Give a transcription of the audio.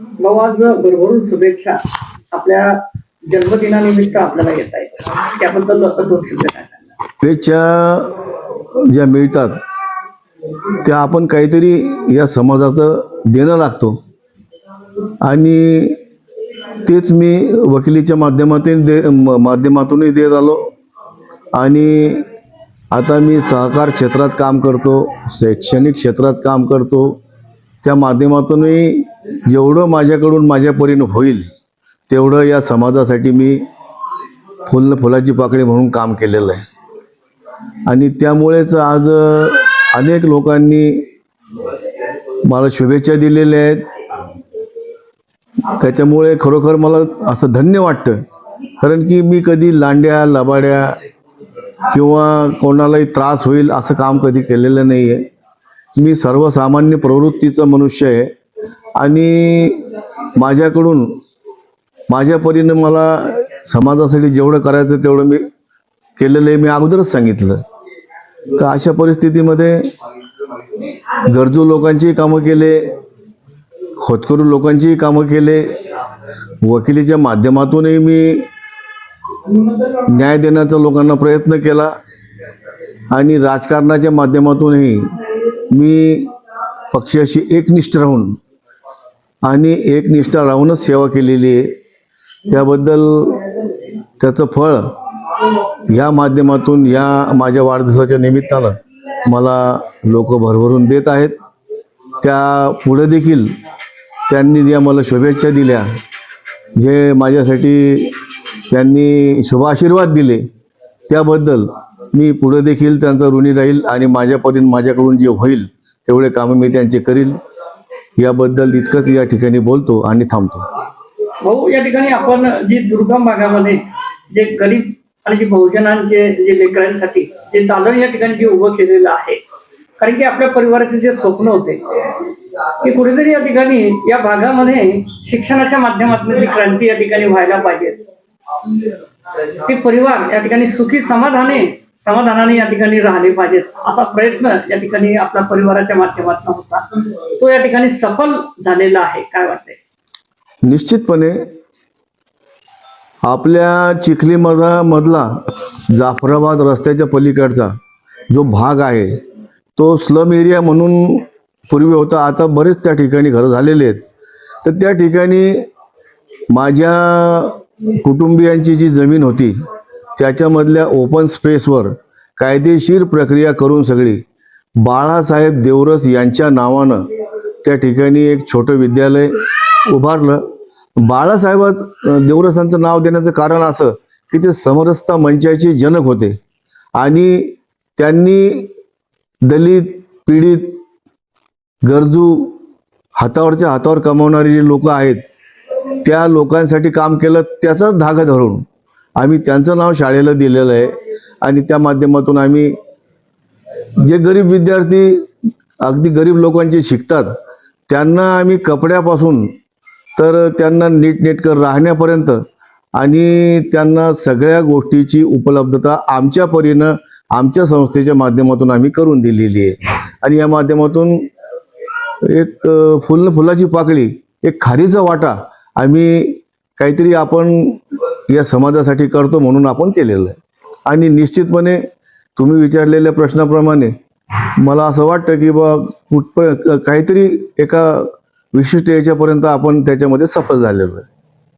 भाऊ आज भरभरून शुभेच्छा आपल्या जन्मदिनानिमित्त आपल्याला येत आहेत त्याबद्दल दोन शब्द काय सांगा शुभेच्छा ज्या मिळतात त्या आपण काहीतरी या समाजाचं देणं लागतो. आणि तेच मी वकिलीच्या माध्यमातून दे म- माध्यमातूनही देत आलो. आणि आता मी सहकार क्षेत्रात काम करतो शैक्षणिक क्षेत्रात काम करतो. त्या माध्यमातूनही जेवढं माझ्याकडून माझ्या परीनं होईल तेवढं या समाजासाठी मी फुल फुलाची पाकळी म्हणून काम केलेलं आहे. आणि त्यामुळेच आज अनेक लोकांनी मला शुभेच्छा दिलेल्या आहेत. त्याच्यामुळे खरोखर मला असं धन्य वाटतं. कारण की मी कधी लांड्या लबाड्या किंवा कोणालाही त्रास होईल असं काम कधी केलेलं नाही आहे मी सर्वसामान्य प्रवृत्तीचं मनुष्य आहे. आणि माझ्याकडून माझ्या परीने मला समाजासाठी जेवढं करायचं तेवढं मी केलेलं आहे मी अगोदरच सांगितलं. तर अशा परिस्थितीमध्ये गरजू लोकांचीही कामं केले खोतकरू लोकांचीही कामं केले वकिलीच्या माध्यमातूनही मी न्याय देण्याचा लोकांना प्रयत्न केला आणि राजकारणाच्या माध्यमातूनही मी पक्षाशी एकनिष्ठ राहून आणि एकनिष्ठा राहूनच सेवा केलेली आहे. त्याबद्दल त्याचं फळ या माध्यमातून या माझ्या वाढदिवसाच्या निमित्तानं मला लोक भरभरून देत आहेत. त्या पुढे देखील त्यांनी ज्या मला शुभेच्छा दिल्या जे माझ्यासाठी त्यांनी शुभाशीर्वाद दिले त्याबद्दल मी पुढे देखील त्यांचा ऋणी राहील आणि माझ्यापर्यंत माझ्याकडून जे होईल तेवढे कामं मी त्यांचे करील. याबद्दल इतकंच या ठिकाणी बोलतो आणि थांबतो. भाऊ या ठिकाणी आपण जी दुर्गम भागामध्ये जे गरीब आणि जे बहुजनांचे जे लेकरांसाठी जे दालन या ठिकाणी जे उभं केलेलं आहे कारण की आपल्या परिवाराचे जे स्वप्न होते की कुठेतरी या ठिकाणी या भागामध्ये शिक्षणाच्या माध्यमातून जी क्रांती या ठिकाणी व्हायला पाहिजे. ते परिवार या ठिकाणी सुखी समाधाने समाधानाने या ठिकाणी राहिले पाहिजेत असा प्रयत्न या ठिकाणी आपल्या परिवाराच्या माध्यमातून होता. तो या ठिकाणी सफल झालेला आहे. काय वाटतंय? निश्चितपणे आपल्या चिखलीमधा मधला जाफराबाद रस्त्याच्या पलीकडचा जो भाग आहे तो स्लम एरिया म्हणून पूर्वी होता आता बरेच त्या ठिकाणी घरं झालेले आहेत. तर त्या ठिकाणी माझ्या कुटुंबियांची जी जमीन होती त्याच्यामधल्या ओपन स्पेसवर कायदेशीर प्रक्रिया करून सगळी. बाळासाहेब देवरस यांच्या नावानं त्या ठिकाणी एक छोटं विद्यालय उभारलं. बाळासाहेबाच देवरसांचं नाव देण्याचं कारण असं की ते समरसता मंचाचे जनक होते. आणि त्यांनी दलित पीडित गरजू हातावरच्या हातावर कमावणारी जी लोक आहेत त्या लोकांसाठी काम केलं त्याचाच धागा धरून. आम्ही त्यांचं नाव शाळेला दिलेलं आहे. आणि त्या माध्यमातून आम्ही जे गरीब विद्यार्थी अगदी गरीब लोकांचे शिकतात त्यांना आम्ही कपड्यापासून तर त्यांना नीटनेटकं राहण्यापर्यंत आणि त्यांना सगळ्या गोष्टीची उपलब्धता आमच्या परीनं आमच्या संस्थेच्या माध्यमातून आम्ही करून दिलेली आहे. आणि या माध्यमातून एक फुल फुलाची पाकळी एक खारीचा वाटा आम्ही काहीतरी आपण या समाजासाठी करतो म्हणून आपण केलेलं आहे. आणि निश्चितपणे तुम्ही विचारलेल्या प्रश्नाप्रमाणे मला असं वाटतं की बा कुठपर्यंत काहीतरी एका विशिष्ट याच्यापर्यंत आपण त्याच्यामध्ये सफल झालेलो आहे.